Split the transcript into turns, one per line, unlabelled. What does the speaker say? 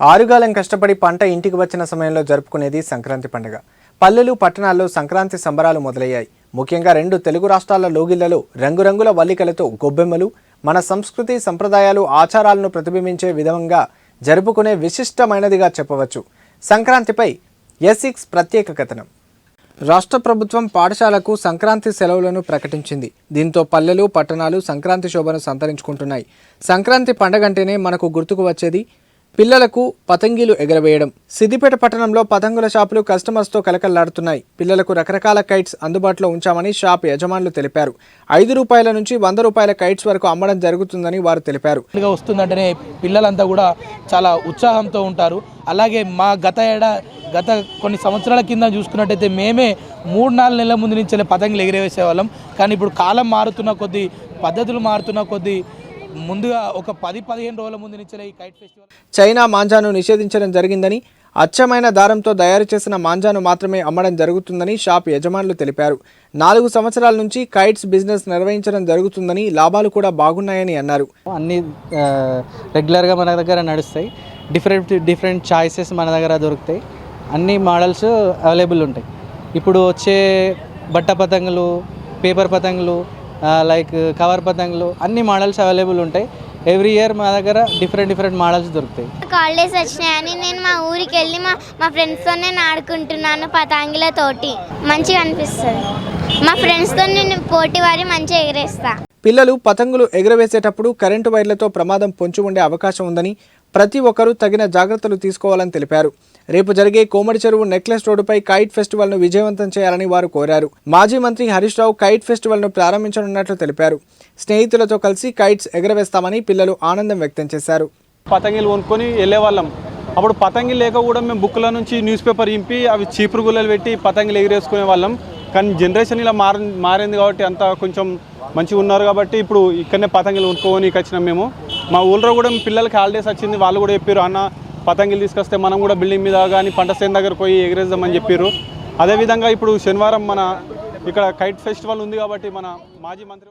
ఆరుగాలం కష్టపడి పంట ఇంటికి వచ్చిన సమయంలో జరుపుకునేది సంక్రాంతి పండుగ. పల్లెలు పట్టణాల్లో సంక్రాంతి సంబరాలు మొదలయ్యాయి. ముఖ్యంగా రెండు తెలుగు రాష్ట్రాల లోగిళ్ళలో రంగురంగుల వల్లికలతో గొబ్బెమ్మలు మన సంస్కృతి సంప్రదాయాలు ఆచారాలను ప్రతిబింబించే విధంగా జరుపుకునే విశిష్టమైనదిగా చెప్పవచ్చు. సంక్రాంతిపై ఎసిక్స్ ప్రత్యేక కథనం. రాష్ట్ర ప్రభుత్వం పాఠశాలకు సంక్రాంతి సెలవులను ప్రకటించింది. దీంతో పల్లెలు పట్టణాలు సంక్రాంతి శోభను సంతరించుకుంటున్నాయి. సంక్రాంతి పండగంటేనే మనకు గుర్తుకు వచ్చేది పిల్లలకు పతంగిలు ఎగరవేయడం. సిద్దిపేట పట్టణంలో పతంగుల షాపులు కస్టమర్స్తో కలకల్లాడుతున్నాయి పిల్లలకు రకరకాల కైట్స్ అందుబాటులో ఉంచామని షాప్ యజమానులు తెలిపారు. ఐదు రూపాయల నుంచి వంద రూపాయల కైట్స్ వరకు అమ్మడం జరుగుతుందని వారు తెలిపారు.
వస్తుందంటేనే పిల్లలంతా కూడా చాలా ఉత్సాహంతో ఉంటారు. అలాగే మా గత ఏడా గత కొన్ని సంవత్సరాల కింద చూసుకున్నట్టయితే మేమే మూడు నాలుగు నెలల ముందు నుంచి పతంగులు ఎగిరేసేవాళ్ళం కానీ ఇప్పుడు కాలం మారుతున్న కొద్దీ పద్ధతులు మారుతున్న కొద్దీ ముందుగా ఒక పది పదిహేను రోజుల ముందు నుంచి ఈ కైట్ ఫెస్టివల్.
చైనా మాంజాను నిషేధించడం జరిగిందని అచ్చమైన దారంతో తయారు చేసిన మాంజాను మాత్రమే అమ్మడం జరుగుతుందని షాప్ యజమానులు తెలిపారు. నాలుగు సంవత్సరాల నుంచి కైట్స్ బిజినెస్ నిర్వహించడం జరుగుతుందని లాభాలు కూడా బాగున్నాయని అన్నారు.
అన్నీ రెగ్యులర్గా మన దగ్గర నడుస్తాయి. డిఫరెంట్ డిఫరెంట్ చాయిసెస్ మన దగ్గర దొరుకుతాయి. అన్ని మోడల్స్ అవైలబుల్ ఉంటాయి. ఇప్పుడు వచ్చే బట్ట పతంగులు పేపర్ పతంగులు లైక్ కవర్ పతంగులు అన్ని మోడల్స్ అవైలబుల్ ఉంటాయి. ఎవ్రీ ఇయర్ మా దగ్గర డిఫరెంట్ డిఫరెంట్ మోడల్స్ దొరుకుతాయి.
హాలిడేస్ వచ్చినాయని నేను మా ఊరికి వెళ్ళి మా మా ఫ్రెండ్స్తో నేను ఆడుకుంటున్నాను పతాంగిలతోటి మంచిగా అనిపిస్తుంది. మా ఫ్రెండ్స్తో నేను పోటీ వారి మంచిగా ఎగరేస్తా.
పిల్లలు పతంగులు ఎగురవేసేటప్పుడు కరెంటు వైర్లతో ప్రమాదం పొంచి ఉండే అవకాశం ఉందని ప్రతి ఒక్కరూ తగిన జాగ్రత్తలు తీసుకోవాలని తెలిపారు. రేపు జరిగే కోమడి చెరువు నెక్లెస్ రోడ్డుపై కైట్ ఫెస్టివల్ను విజయవంతం చేయాలని వారు కోరారు. మాజీ మంత్రి హరీష్ రావు కైట్ ఫెస్టివల్ను ప్రారంభించనున్నట్లు తెలిపారు. స్నేహితులతో కలిసి కైట్స్ ఎగరవేస్తామని పిల్లలు ఆనందం వ్యక్తం చేశారు.
పతంగిలు కొనుక్కొని వెళ్ళేవాళ్ళం. అప్పుడు పతంగిలు లేక కూడా మేము బుక్ల నుంచి న్యూస్ పేపర్ ఇంపి అవి చీపురు గుల్లలు పెట్టి పతంగిలు ఎగిరేసుకునే వాళ్ళం కానీ జనరేషన్ ఇలా మారి మారింది కాబట్టి అంతా కొంచెం మంచిగా ఉన్నారు కాబట్టి ఇప్పుడు ఇక్కడనే పతంగిలు కొనుక్కొని వచ్చినాం మేము. మా ఊళ్ళో కూడా పిల్లలకి హాలిడేస్ వచ్చింది వాళ్ళు కూడా చెప్పారు అన్న పతంగిలు తీసుకొస్తే మనం కూడా బిల్డింగ్ మీద కానీ పంట సేన్ దగ్గర పోయి ఎగిరేద్దామని చెప్పారు. అదేవిధంగా ఇప్పుడు శనివారం మన ఇక్కడ కైట్ ఫెస్టివల్ ఉంది కాబట్టి మన మాజీ మంత్రి